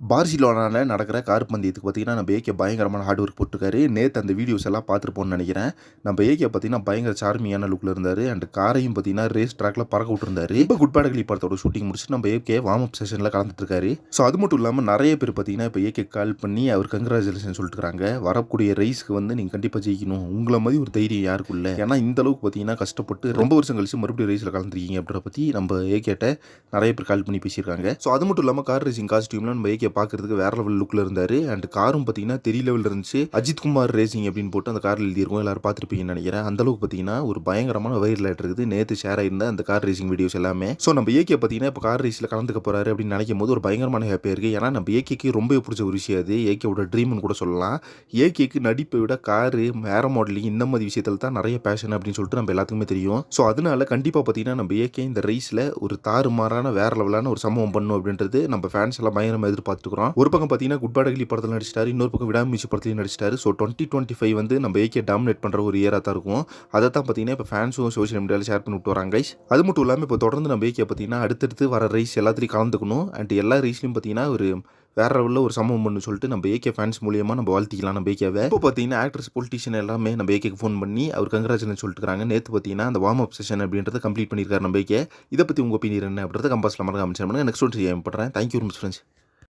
பார்சிலோனாவில் நடக்கிற கார் பந்தயத்துக்கு பார்த்தீங்கன்னா நம்ம ஏகே பயங்கரமான ஹார்ட் ஒர்க் போட்டிருக்காரு. நேற்று அந்த வீடியோஸ் எல்லாம் பார்த்துருப்போம்னு நினைக்கிறேன். நம்ம ஏகே பார்த்தீங்கன்னா பயங்கர சார்மியான லுக்கில் இருந்தார். அண்ட் காரையும் பார்த்தீங்கன்னா ரேஸ் ட்ராக்ல பறக்க விட்டுருந்தாரு. இப்போ குட் பேடகலி படத்தோட ஷூட்டிங் முடிச்சு நம்ம ஏகே வார்ம் அப் செஷனில் கலந்துட்டுருக்காரு. ஸோ அது மட்டும் இல்லாமல் நிறைய பேர் பார்த்தீங்கன்னா இப்போ ஏகே கால் பண்ணி அவர் கங்க்ராச்சுலேஷன் சொல்லிட்டுருக்காங்க வரக்கூடிய ரேஸ்க்கு வந்து நீங்கள் கண்டிப்பாக ஜெயிக்கணும். உங்களை மாதிரி ஒரு தைரியம் யாருக்கும் இல்லை ஏன்னா இந்த அளவுக்கு பார்த்தீங்கன்னா கஷ்டப்பட்டு ரொம்ப வருஷம் கழிச்சு மறுபடியும் ரேஸில் கலந்துருக்கீங்க அப்படின்ற பற்றி நம்ம ஏகேட்ட நிறைய பேர் கால் பண்ணி பேசியிருக்காங்க. ஸோ அது மட்டும் இல்லாமல் கார் ரேசிங் காஸ்டியூம்ல நம்ம ஏகே பார்க்கறதுக்கு வேற லெவல் லுக்கில் இருந்தார். அண்ட் காரும் பார்த்தீங்கன்னா தெரிய லெவலில் இருந்துச்சு. அஜித் குமார் ரேசிங் அப்படின்னு போட்டு அந்த காரில் எழுதியிருக்கோம். எல்லாரும் பார்த்துருப்பீங்கன்னு நினைக்கிறேன். அந்த அளவுக்கு பார்த்தீங்கன்னா ஒரு பயங்கரமான வைரல் ஆகிட்டு இருக்குது. நேற்று ஷேர் ஆயிருந்த அந்த கார் ரேசிங் வீடியோஸ் எல்லாமே. ஸோ நம்ம ஏகே பார்த்தீங்கன்னா இப்போ கார் ரேஸில் கலந்துக்க போகிறாரு அப்படின்னு நினைக்கும் போது ஒரு பயங்கரமான ஹாப்பியாக இருக்குது ஏன்னா நம்ம ஏகேக்கு ரொம்ப பிடிச்ச ஒரு விஷயம் அது. ஏகேவோட ட்ரீம்னு கூட சொல்லலாம். ஏகேக்கு நடிப்பை விட காரு வேற மாடலிங் இந்த மாதிரி விஷயத்தில் தான் நிறைய பேஷன் அப்படின்னு சொல்லிட்டு நம்ம எல்லாத்துக்குமே தெரியும். ஸோ அதனால கண்டிப்பாக பார்த்தீங்கன்னா நம்ம ஏகே இந்த ரேஸில் ஒரு தாறுமாறான வேற லெவலான ஒரு சம்பவம் பண்ணும் அப்படின்றது நம்ம ஃபேன்ஸ் எல்லாம் பயங்கரமாக பார்த்துக்கிறோம் ஒரு பக்கம் பார்த்தீங்கன்னா குட் பாடகிலி படத்தில் நடிச்சிட்டாரு. இன்னொரு பக்கம் விடாமுயற்சி படத்துலையும் நடிச்சிட்டாரு. ஸோ டுவெண்ட்டி டுவெண்ட்டி ஃபைவ் வந்து நம்ம ஏகே டாமினேட் பண்ணுற ஒரு இயராக தான் இருக்கும். அதை தான் பார்த்தீங்கன்னா இப்போ ஃபேன்ஸும் சோஷியல் மீடியாவில் ஷேர் பண்ணிட்டு வராங்க கைஸ் அது மட்டும் இல்லாமல் இப்போ தொடர்ந்து நம்ம ஏகே பார்த்தீங்கன்னா அடுத்தடுத்து வர ரைஸ் எல்லாத்துலையும் கலந்துக்கணும். அண்ட் எல்லா ரைஸ்லையும் பார்த்தீங்கன்னா ஒரு வேற லெவலில் ஒரு சம்பவம் பண்ணு சொல்லிட்டு நம்ம ஏகே ஃபேன்ஸ் மூலியமா நம்ம வாழ்த்திக்கலாம் நம்ம ஏகேவை இப்போ பார்த்தீங்கன்னா ஆக்டர்ஸ் பொலிட்டிஷியன் எல்லாமே நம்ம ஏகேக்கு ஃபோன் பண்ணி அவர் கங்க்ராச்சுலேஷன் சொல்லிட்டு இருக்காங்க நேற்று பார்த்தீங்கன்னா அந்த வார்ம் அப் செஷன் அப்படின்றத கம்ப்ளீட் பண்ணியிருக்காரு நம்ம ஏகே இதை பற்றி உங்கள் ஒப்பீனியன் என்ன அப்படின்றத கம்பாஸில் மறக்க அமைச்சர் நெக்ஸ்ட் ஒன் செய்ய பண்ணுறேன் தேங்க்யூ மிஸ் ஃப்ரெண்ட்ஸ்